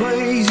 crazy.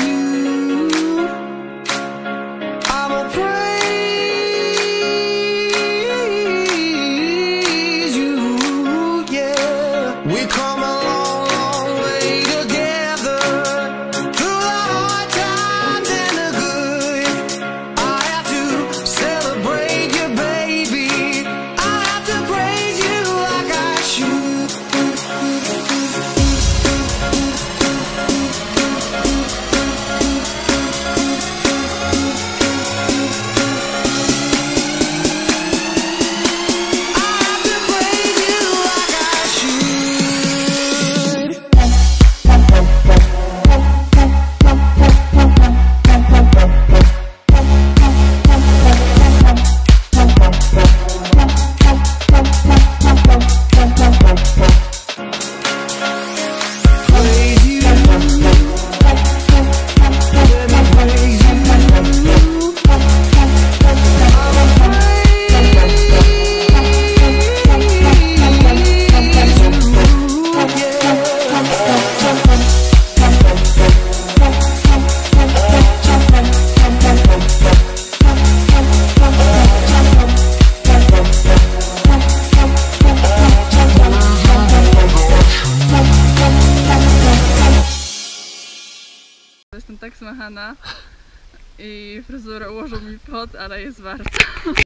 Kochana. I fryzurę ułożył mi pot, ale jest warto.